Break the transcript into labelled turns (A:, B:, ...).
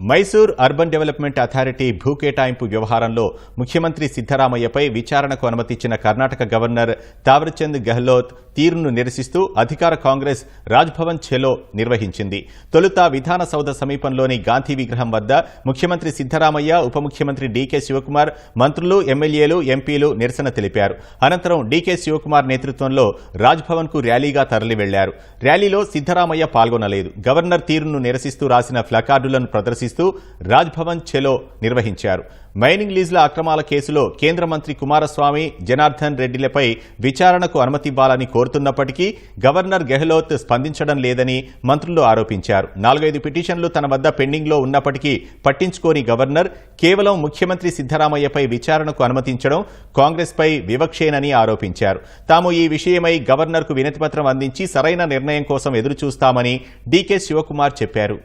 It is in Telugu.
A: మైసూర్ అర్బన్ డెవలప్మెంట్ అథారిటీ భూ కేటాయింపు వ్యవహారంలో ముఖ్యమంత్రి సిద్దరామయ్యపై విచారణకు అనుమతిచ్చిన కర్ణాటక గవర్నర్ తావర్చంద్ గెహ్లోత్ తీరును నిరసిస్తూ అధికార కాంగ్రెస్ రాజ్భవన్ ఛెలో నిర్వహించింది. తొలుత విధానసౌధ సమీపంలోని గాంధీ విగ్రహం వద్ద ముఖ్యమంత్రి సిద్దరామయ్య ఉప ముఖ్యమంత్రి డీకే శివకుమార్ మంత్రులు ఎమ్మెల్యేలు ఎంపీలు నిరసన తెలిపారు. అనంతరం డీకే శివకుమార్ నేతృత్వంలో రాజ్భవన్కు ర్యాలీగా తరలి వెళ్ళారు ర్యాలీలో సిద్దరామయ్య పాల్గొనలేదు. గవర్నర్ తీరును నిరసిస్తూ రాసిన ప్లకార్డులను ప్రదర్శిస్తూ రాజ్భవన్ చెలో నిర్వహించారు. మైనింగ్ లీజుల అక్రమాల కేసులో కేంద్ర మంత్రి కుమారస్వామి జనార్దన్ రెడ్డిలపై విచారణకు అనుమతివ్వాలని కోరుతున్నప్పటికీ గవర్నర్ గెహ్లోత్ స్పందించడం లేదని మంత్రులు ఆరోపించారు. నాలుగైదు పిటిషన్లు తన వద్ద పెండింగ్లో ఉన్నప్పటికీ పట్టించుకోని గవర్నర్ కేవలం ముఖ్యమంత్రి సిద్దరామయ్యపై విచారణకు అనుమతించడం కాంగ్రెస్పై వివక్షేనని ఆరోపించారు. తాము ఈ విషయమై గవర్నర్కు వినతిపత్రం అందించి సరైన నిర్ణయం కోసం ఎదురుచూస్తామని డీకే శివకుమార్ చెప్పారు.